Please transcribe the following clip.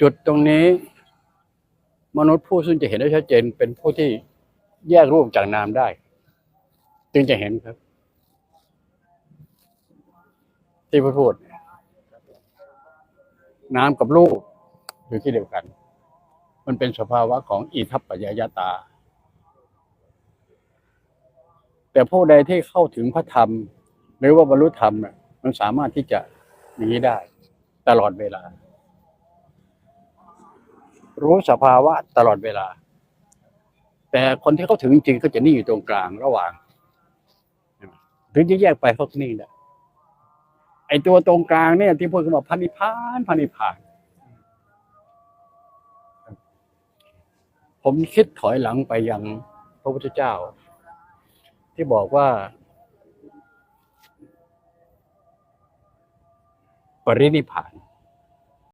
จุดตรงนี้ มนุษย์ผู้ซึ่งจะเห็นได้ชัดเจน เป็นผู้ที่แยกรูปจากนามได้ จึงจะเห็นครับ ที่พระพูดน้ำกับลูกอยู่ที่เดียวกัน มันเป็นสภาวะของอิทัปปัจจยตา แต่ผู้ใดที่เข้าถึงพระธรรม หรือว่าบรรลุธรรมน่ะมันสามารถที่จะอย่างนี้ได้ ตลอดเวลา รู้สภาวะตลอดเวลา แต่คนที่เขาถึงจริงก็จะนิ่งอยู่ตรงกลางระหว่างถึงจะแยกไปเขาก็นิ่งได้ไอตัวตรงกลางเนี่ย ที่พูดกันว่าพันิพานพันิพาน ผมคิดถอยหลังไปยังพระพุทธเจ้า ที่บอกว่า ปรินิพาน